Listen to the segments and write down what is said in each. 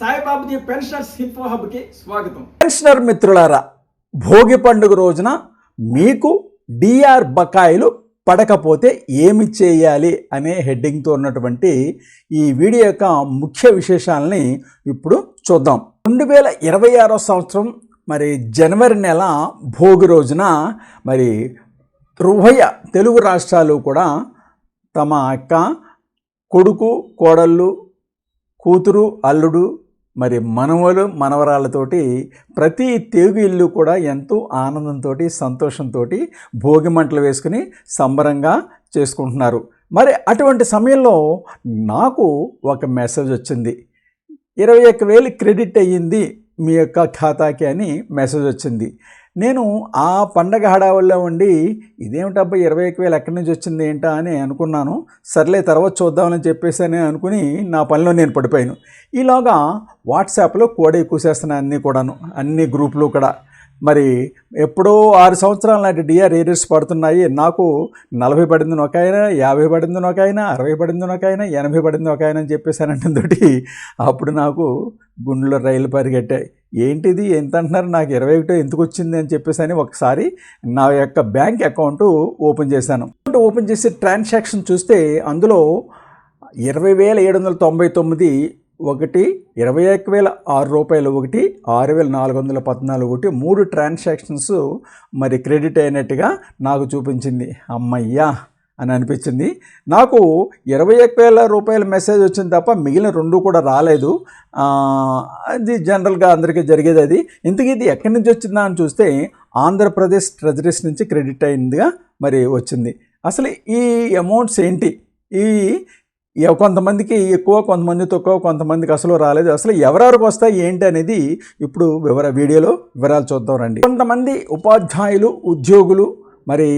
సాయిబాబుది pensioners info హబ్కి స్వాగతం. Pensioner మిత్రులారా భోగి పండుగ రోజున మీకు డిఆర్ బకాయిలు పడకపోతే ఏమి చేయాలి అనే హెడ్డింగ్తో ఉన్నటువంటి ఈ వీడియో యొక్క ముఖ్య విశేషాలని ఇప్పుడు చూద్దాం. రెండు వేల ఇరవై ఆరో సంవత్సరం మరి జనవరి నెల భోగి రోజున మరి ఉభయ తెలుగు రాష్ట్రాలు కూడా తమ యొక్క కొడుకు కోడళ్ళు కూతురు అల్లుడు మరి మనవలు మనవరాళ్ళతోటి ప్రతి తెలుగు ఇల్లు కూడా ఎంతో ఆనందంతో సంతోషంతో భోగి మంటలు వేసుకుని సంబరంగా చేసుకుంటున్నారు. మరి అటువంటి సమయంలో నాకు ఒక మెసేజ్ వచ్చింది. ఇరవై ఒక్క వేలు క్రెడిట్ అయ్యింది మీ యొక్క ఖాతాకి అని మెసేజ్ వచ్చింది. నేను ఆ పండగ హడావుల్లో ఉండి ఇదేమిటబ్బా ఇరవై ఒక్క వేలు ఎక్కడి నుంచి వచ్చింది ఏంటా అని అనుకున్నాను. సర్లే తర్వాత చూద్దామని చెప్పేసి అని అనుకుని నా పనిలో నేను పడిపోయాను. ఈలోగా వాట్సాప్లో కోడే కూసేస్తున్నాను అన్నీ కూడాను అన్ని గ్రూపులు కూడా. మరి ఎప్పుడో ఆరు సంవత్సరాల నాటి డిఆర్ ఏరియర్స్ పడుతున్నాయి. నాకు నలభై పడింది ఒక ఆయన యాభై పడింది ఒక ఆయన అరవై పడింది ఒక ఆయన ఎనభై పడింది ఒక ఆయన అని చెప్పేసానంటే అప్పుడు నాకు గుండెలో రైలు పరిగెట్టాయి. ఏంటిది? ఎంత అంటున్నారు నాకు ఇరవై ఒకటో ఎందుకు వచ్చింది అని చెప్పేసి అని ఒకసారి నా యొక్క బ్యాంక్ అకౌంట్ ఓపెన్ చేశాను. అకౌంట్ ఓపెన్ చేసి ట్రాన్సాక్షన్ చూస్తే అందులో ఇరవై వేల ఏడు వందల తొంభై తొమ్మిది ఒకటి ఇరవై ఒక వేల ఆరు రూపాయలు ఒకటి ఆరు వేల నాలుగు వందల పద్నాలుగు ఒకటి మూడు ట్రాన్సాక్షన్స్ మరి క్రెడిట్ అయినట్టుగా నాకు చూపించింది. అమ్మయ్యా అని అనిపించింది. నాకు ఇరవై ఒక వేల రూపాయల మెసేజ్ వచ్చింది తప్ప మిగిలిన రెండు కూడా రాలేదు. అది జనరల్గా అందరికీ జరిగేది అది. ఇంతకీ ఇది ఎక్కడి నుంచి వచ్చిందా అని చూస్తే ఆంధ్రప్రదేశ్ ట్రెజరీస్ నుంచి క్రెడిట్ అయిందిగా మరి వచ్చింది. అసలు ఈ అమౌంట్స్ ఏంటి? ఈ కొంతమందికి ఎక్కువ కొంతమంది తక్కువ కొంతమందికి అసలు రాలేదు. అసలు ఎవరెవరికి వస్తాయి ఏంటి అనేది ఇప్పుడు వివర వీడియోలో వివరాలు చూద్దాం రండి. కొంతమంది ఉపాధ్యాయులు ఉద్యోగులు మరి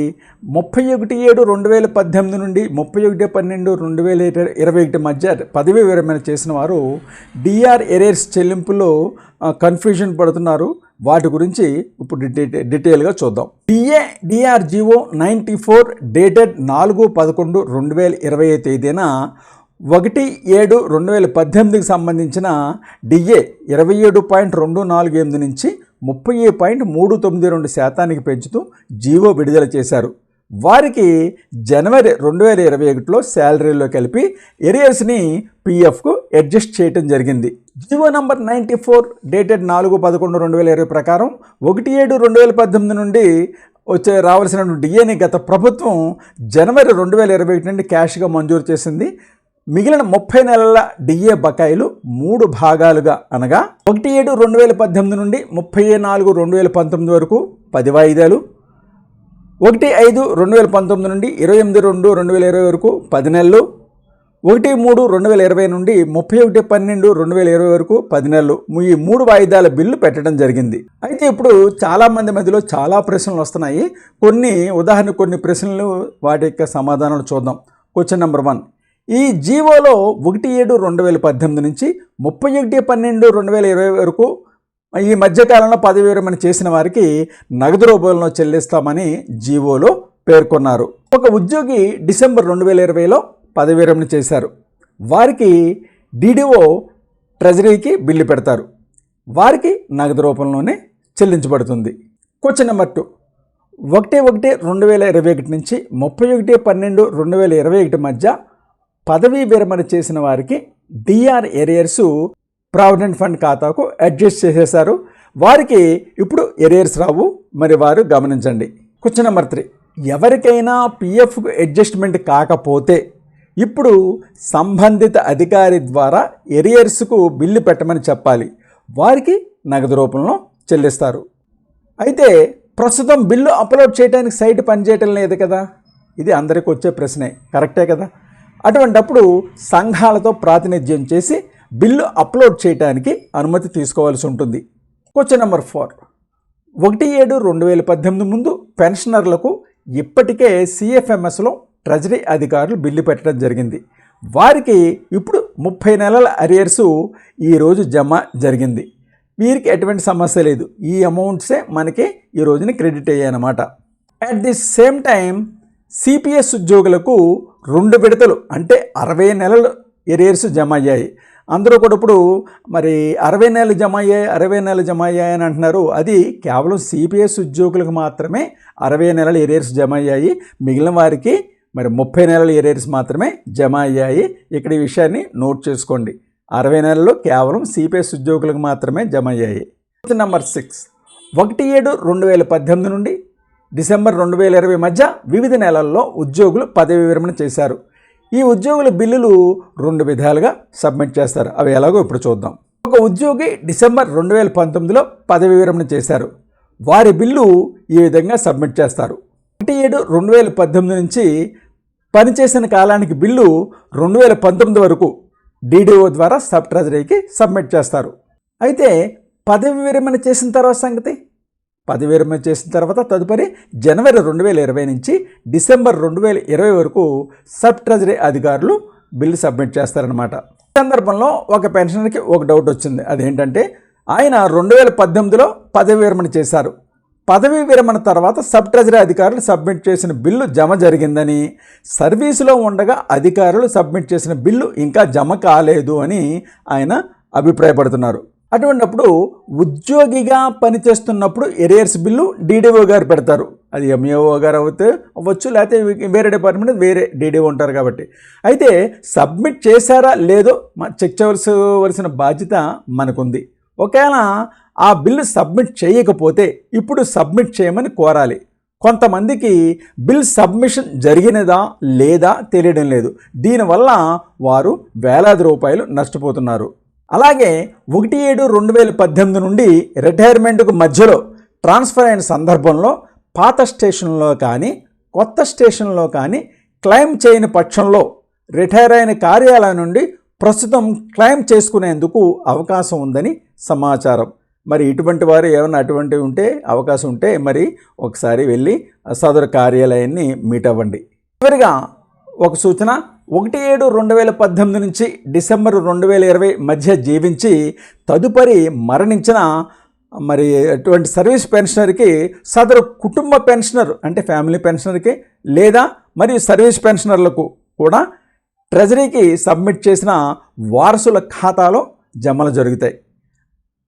ముప్పై ఒకటి ఏడు రెండు వేల పద్దెనిమిది నుండి ముప్పై ఒకటి పన్నెండు రెండు వేల ఇరవై ఒకటి మధ్య పదవీ విరమణ చేసిన వారు డిఆర్ ఎరేర్స్ చెల్లింపులో కన్ఫ్యూజన్ పడుతున్నారు. వాటి గురించి ఇప్పుడు డీటెయిల్ డీటెయిల్గా చూద్దాం. DA DR GO ninety four dated నాలుగు పదకొండు రెండు వేల ఇరవై తేదీన ఒకటి ఏడు రెండు వేల పద్దెనిమిదికి సంబంధించిన డిఏ ఇరవై ఏడు పాయింట్ రెండు నాలుగు ఎనిమిది నుంచి ముప్పై పాయింట్ మూడు తొమ్మిది రెండు శాతానికి పెంచుతూ జీవో విడుదల చేశారు. వారికి జనవరి రెండు వేల ఇరవై ఒకటిలో శాలరీలో కలిపి ఎరియర్స్ని పీఎఫ్కు అడ్జస్ట్ చేయటం జరిగింది. GO number ninety four dated నాలుగు పదకొండు రెండు వేల ఇరవై ప్రకారం ఒకటి ఏడు రెండు వేల పద్దెనిమిది నుండి వచ్చే రావాల్సిన డిఏని గత ప్రభుత్వం జనవరి రెండు వేల ఇరవై ఒకటి నుండి క్యాష్గా మంజూరు చేసింది. మిగిలిన ముప్పై నెలల డిఏ బకాయిలు మూడు భాగాలుగా అనగా ఒకటి ఏడు రెండు వేల పద్దెనిమిది నుండి ముప్పై నాలుగు రెండు వేల పంతొమ్మిది వరకు పది వాయిదాలు ఒకటి ఐదు రెండు వేల పంతొమ్మిది నుండి ఇరవై ఎనిమిది రెండు రెండు వేల ఇరవై వరకు పది నెలలు ఒకటి మూడు రెండు వేల ఇరవై నుండి ముప్పై ఒకటి పన్నెండు రెండు వేల ఇరవై వరకు పది నెలలు. ఈ మూడు వాయిదాల బిల్లు పెట్టడం జరిగింది. అయితే ఇప్పుడు చాలామంది మధ్యలో చాలా ప్రశ్నలు వస్తున్నాయి. కొన్ని ఉదాహరణ కొన్ని ప్రశ్నలు వాటి యొక్క సమాధానాలు చూద్దాం. క్వశ్చన్ నెంబర్ వన్ ఈ జీవోలో ఒకటి ఏడు రెండు వేల పద్దెనిమిది నుంచి ముప్పై ఒకటి పన్నెండు రెండు వేల ఇరవై వరకు ఈ మధ్యకాలంలో పదవి విరమణ చేసిన వారికి నగదు రూపంలో చెల్లిస్తామని జీవోలో పేర్కొన్నారు. ఒక ఉద్యోగి డిసెంబర్ రెండు వేల ఇరవైలో పదవి విరమణ చేశారు. వారికి డీడీఓ ట్రెజరీకి బిల్లు పెడతారు. వారికి నగదు రూపంలోనే చెల్లించబడుతుంది. Question number two. ఒకటి ఒకటి రెండు వేల ఇరవై ఒకటి నుంచి ముప్పై ఒకటి పన్నెండు రెండు వేల ఇరవై ఒకటి మధ్య పదవీ విరమణ చేసిన వారికి డిఆర్ ఎరియర్స్ ప్రావిడెంట్ ఫండ్ ఖాతాకు అడ్జస్ట్ చేసేశారు. వారికి ఇప్పుడు ఎరియర్స్ రావు. మరి వారు గమనించండి. Question number three. ఎవరికైనా పిఎఫ్ అడ్జస్ట్మెంట్ కాకపోతే ఇప్పుడు సంబంధిత అధికారి ద్వారా ఎరియర్స్కు బిల్లు పెట్టమని చెప్పాలి. వారికి నగదు రూపంలో చెల్లిస్తారు. అయితే ప్రస్తుతం బిల్లు అప్లోడ్ చేయడానికి సైట్ పనిచేయటం లేదు కదా? ఇది అందరికి వచ్చే ప్రశ్నే. కరెక్టే కదా? అటువంటప్పుడు సంఘాలతో ప్రాతినిధ్యం చేసి బిల్లు అప్లోడ్ చేయడానికి అనుమతి తీసుకోవాల్సి ఉంటుంది. క్వశ్చన్ నెంబర్ ఫోర్ ఒకటి ఏడు రెండు వేల పద్దెనిమిది ముందు పెన్షనర్లకు ఇప్పటికే సిఎఫ్ఎంఎస్లో ట్రెజరీ అధికారులు బిల్లు పెట్టడం జరిగింది. వారికి ఇప్పుడు ముప్పై నెలల అరియర్సు ఈరోజు జమ జరిగింది. వీరికి ఎటువంటి సమస్య లేదు. ఈ అమౌంట్సే మనకి ఈ రోజున credit అయ్యాయన్నమాట. At the same time CPS ఉద్యోగులకు రెండు విడతలు అంటే అరవై నెలలు ఎరియర్స్ జమ అయ్యాయి అందరూ కూడా ఇప్పుడు మరి అరవై నెలలు జమ అయ్యాయి అరవై నెలలు జమ అయ్యాయి అని అంటున్నారు. అది కేవలం సిపిఎస్ ఉద్యోగులకు మాత్రమే అరవై నెలల ఎరియర్స్ జమ అయ్యాయి మిగిలిన వారికి మరి ముప్పై నెలల ఎరియర్స్ మాత్రమే జమ అయ్యాయి ఇక్కడ ఈ విషయాన్ని నోట్ చేసుకోండి. అరవై నెలలు కేవలం సిపిఎస్ ఉద్యోగులకు మాత్రమే జమ అయ్యాయి నెంబర్ సిక్స్ ఒకటి ఏడు రెండు వేల పద్దెనిమిది నుండి డిసెంబర్ రెండు వేల ఇరవై మధ్య వివిధ నెలల్లో ఉద్యోగులు పదవి విరమణ చేశారు. ఈ ఉద్యోగుల బిల్లులు రెండు విధాలుగా సబ్మిట్ చేస్తారు. అవి ఎలాగో ఇప్పుడు చూద్దాం. ఒక ఉద్యోగి డిసెంబర్ రెండు వేల పంతొమ్మిదిలో పదవి విరమణ చేశారు. వారి బిల్లు ఈ విధంగా సబ్మిట్ చేస్తారు. ఒకటి ఏడు రెండు వేల పద్దెనిమిది నుంచి పనిచేసిన కాలానికి బిల్లు రెండు వేల పంతొమ్మిది వరకు డీడీఓ ద్వారా సబ్ ట్రెజరీకి సబ్మిట్ చేస్తారు. అయితే పదవి విరమణ చేసిన తర్వాత సంగతి? పదవి విరమణ చేసిన తర్వాత తదుపరి జనవరి రెండు వేల ఇరవై నుంచి డిసెంబర్ రెండు వేల ఇరవై వరకు సబ్ ట్రెజరీ అధికారులు బిల్లు సబ్మిట్ చేస్తారనమాట ఈ సందర్భంలో ఒక పెన్షనర్కి ఒక డౌట్ వచ్చింది. అదేంటంటే ఆయన రెండు వేల పద్దెనిమిదిలో పదవి విరమణ చేశారు. పదవి విరమణ తర్వాత సబ్ ట్రెజరీ అధికారులు సబ్మిట్ చేసిన బిల్లు జమ జరిగిందని సర్వీసులో ఉండగా అధికారులు సబ్మిట్ చేసిన బిల్లు ఇంకా జమ కాలేదు అని ఆయన అభిప్రాయపడుతున్నారు. అటువంటిప్పుడు ఉద్యోగిగా పనిచేస్తున్నప్పుడు ఎరియర్స్ బిల్లు డీడీఓ గారు పెడతారు. అది ఎంఏఓ గారు అవుతే అవ్వచ్చు లేకపోతే వేరే డిపార్ట్మెంట్ వేరే డీడీఓ ఉంటారు కాబట్టి. అయితే సబ్మిట్ చేశారా లేదో చెక్ చేయవలసిన బాధ్యత మనకుంది. ఒకవేళ ఆ బిల్లు సబ్మిట్ చేయకపోతే ఇప్పుడు సబ్మిట్ చేయమని కోరాలి. కొంతమందికి బిల్ సబ్మిషన్ జరిగినదా లేదా తెలియడం లేదు. దీనివల్ల వారు వేలాది రూపాయలు నష్టపోతున్నారు. అలాగే ఒకటి ఏడు రెండు వేల పద్దెనిమిది నుండి రిటైర్మెంట్కు మధ్యలో ట్రాన్స్ఫర్ అయిన సందర్భంలో పాత స్టేషన్లో కానీ కొత్త స్టేషన్లో కానీ క్లెయిమ్ చేయని పక్షంలో రిటైర్ అయిన కార్యాలయం నుండి ప్రస్తుతం క్లెయిమ్ చేసుకునేందుకు అవకాశం ఉందని సమాచారం. మరి ఇటువంటి వారు ఏమైనా అటువంటివి ఉంటే అవకాశం ఉంటే మరి ఒకసారి వెళ్ళి సదరు కార్యాలయాన్ని మీట్ అవ్వండి. చివరిగా ఒక సూచన ఒకటి ఏడు రెండు వేల పద్దెనిమిది నుంచి డిసెంబర్ రెండు వేల ఇరవై మధ్య జీవించి తదుపరి మరణించిన మరి అటువంటి సర్వీస్ పెన్షనర్కి సదరు కుటుంబ పెన్షనర్ అంటే ఫ్యామిలీ పెన్షనర్కి లేదా మరియు సర్వీస్ పెన్షనర్లకు కూడా ట్రెజరీకి సబ్మిట్ చేసిన వారసుల ఖాతాలో జమలు జరుగుతాయి.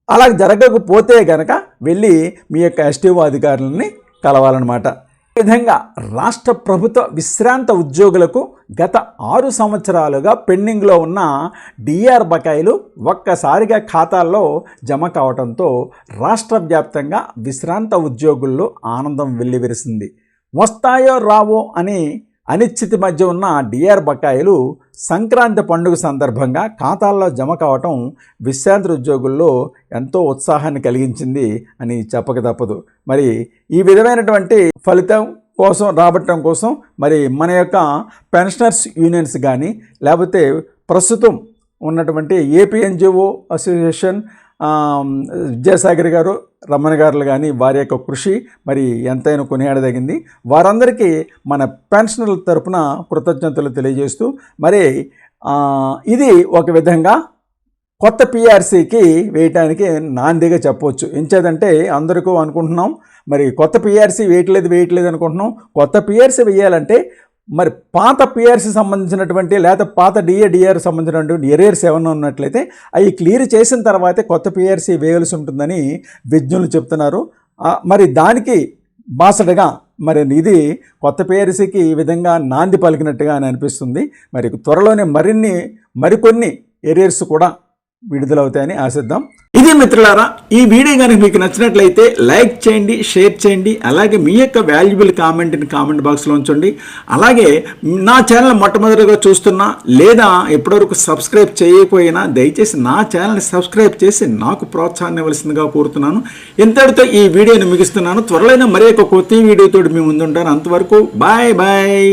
అలా జరగకపోతే గనక వెళ్ళి మీ యొక్క ఎస్టీఓ అధికారులని కలవాలన్నమాట. విధంగా రాష్ట్ర ప్రభుత్వ విశ్రాంత ఉద్యోగులకు గత ఆరు సంవత్సరాలుగా పెండింగ్లో ఉన్న డిఆర్ బకాయిలు ఒక్కసారిగా ఖాతాల్లో జమ కావడంతో రాష్ట్ర వ్యాప్తంగా విశ్రాంత ఉద్యోగుల్లో ఆనందం వెల్లివిరిసింది. వస్తాయో రావో అని అనిశ్చితి మధ్య ఉన్న డిఆర్ బకాయిలు సంక్రాంతి పండుగ సందర్భంగా ఖాతాల్లో జమ కావటం విశ్రాంతి ఉద్యోగుల్లో ఎంతో ఉత్సాహాన్ని కలిగించింది అని చెప్పక తప్పదు. మరి ఈ విధమైనటువంటి ఫలితం కోసం రాబట్టడం కోసం మరి మన యొక్క పెన్షనర్స్ యూనియన్స్ కానీ లేకపోతే ప్రస్తుతం ఉన్నటువంటి ఏపీ ఎన్జిఓ అసోసియేషన్ విద్యాసాగర్ గారు రమణ గారులు కానీ వారి యొక్క కృషి మరి ఎంతైనా కొనియాడదగింది. వారందరికీ మన పెన్షనర్ల తరపున కృతజ్ఞతలు తెలియజేస్తూ మరి ఇది ఒక విధంగా కొత్త పిఆర్సీకి వేయటానికి నాందిగా చెప్పవచ్చు. ఎంచేదంటే అందరికీ అనుకుంటున్నాం మరి కొత్త పిఆర్సీ వేయట్లేదు వేయట్లేదు అనుకుంటున్నాం. కొత్త పిఆర్సీ వేయాలంటే మరి పాత పిఆర్సీ సంబంధించినటువంటి లేదా పాత డిఏ డిఆర్ సంబంధించినటువంటి ఎరేర్స్ ఏమైనా ఉన్నట్లయితే అవి క్లియర్ చేసిన తర్వాతే కొత్త పిఆర్సి వేయాల్సి ఉంటుందని విజ్ఞులు చెప్తున్నారు. మరి దానికి బాసడగా మరి ఇది కొత్త పిఆర్సీకి ఈ విధంగా నాంది పలికినట్టుగా అని అనిపిస్తుంది. మరి త్వరలోనే మరిన్ని మరికొన్ని ఎరియర్స్ కూడా విడుదలవుతాయని ఆశిద్దాం. ఇది మిత్రులారా ఈ వీడియో కనుక మీకు నచ్చినట్లయితే లైక్ చేయండి షేర్ చేయండి అలాగే మీ యొక్క వాల్యుబుల్ కామెంట్ని కామెంట్ బాక్స్లో ఉంచండి. అలాగే నా ఛానల్ మొట్టమొదటిగా చూస్తున్నా లేదా ఎప్పటివరకు సబ్స్క్రైబ్ చేయకపోయినా దయచేసి నా ఛానల్ని సబ్స్క్రైబ్ చేసి నాకు ప్రోత్సాహాన్ని ఇవ్వాల్సిందిగా కోరుతున్నాను. ఇంతటితో ఈ వీడియోని ముగిస్తున్నాను. త్వరలోనే మరి ఒక కొత్త వీడియోతో మీ ముందుంటాను. అంతవరకు బాయ్ బాయ్.